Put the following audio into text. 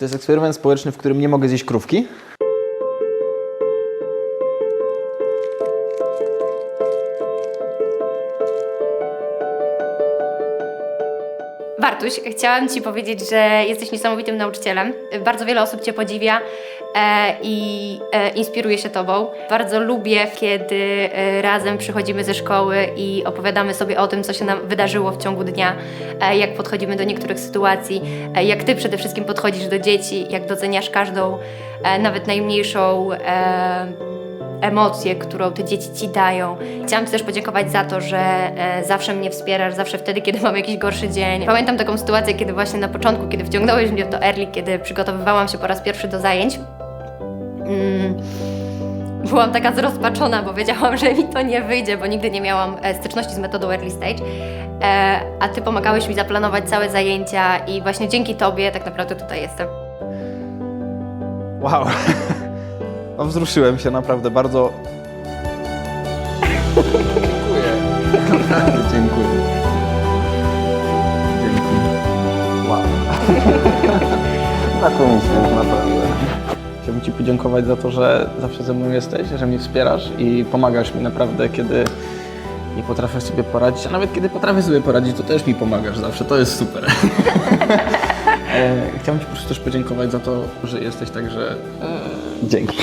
To jest eksperyment społeczny, w którym nie mogę zjeść krówki. Bartuś, chciałam Ci powiedzieć, że jesteś niesamowitym nauczycielem. Bardzo wiele osób Cię podziwia e, i e, inspiruje się Tobą. Bardzo lubię, kiedy e, razem przychodzimy ze szkoły i opowiadamy sobie o tym, co się nam wydarzyło w ciągu dnia, e, jak podchodzimy do niektórych sytuacji, e, jak Ty przede wszystkim podchodzisz do dzieci, jak doceniasz każdą, e, nawet najmniejszą. E, emocję, którą te dzieci ci dają. Chciałam Ci też podziękować za to, że e, zawsze mnie wspierasz, zawsze wtedy, kiedy mam jakiś gorszy dzień. Pamiętam taką sytuację, kiedy właśnie na początku, kiedy wciągnąłeś mnie to early, kiedy przygotowywałam się po raz pierwszy do zajęć. Mm, byłam taka zrozpaczona, bo wiedziałam, że mi to nie wyjdzie, bo nigdy nie miałam e, styczności z metodą early stage. E, a Ty pomagałeś mi zaplanować całe zajęcia i właśnie dzięki Tobie tak naprawdę tutaj jestem. Wow. No, wzruszyłem się naprawdę bardzo. Dziękuję. Dziękuję. Dziękuję. Wow. Taką misję naprawdę. Chciałbym Ci podziękować za to, że zawsze ze mną jesteś, że mnie wspierasz i pomagasz mi naprawdę, kiedy nie potrafię sobie poradzić, a nawet kiedy potrafię sobie poradzić, to też mi pomagasz zawsze, to jest super. E, Chciałbym Ci po prostu też podziękować za to, że jesteś także... Dzięki.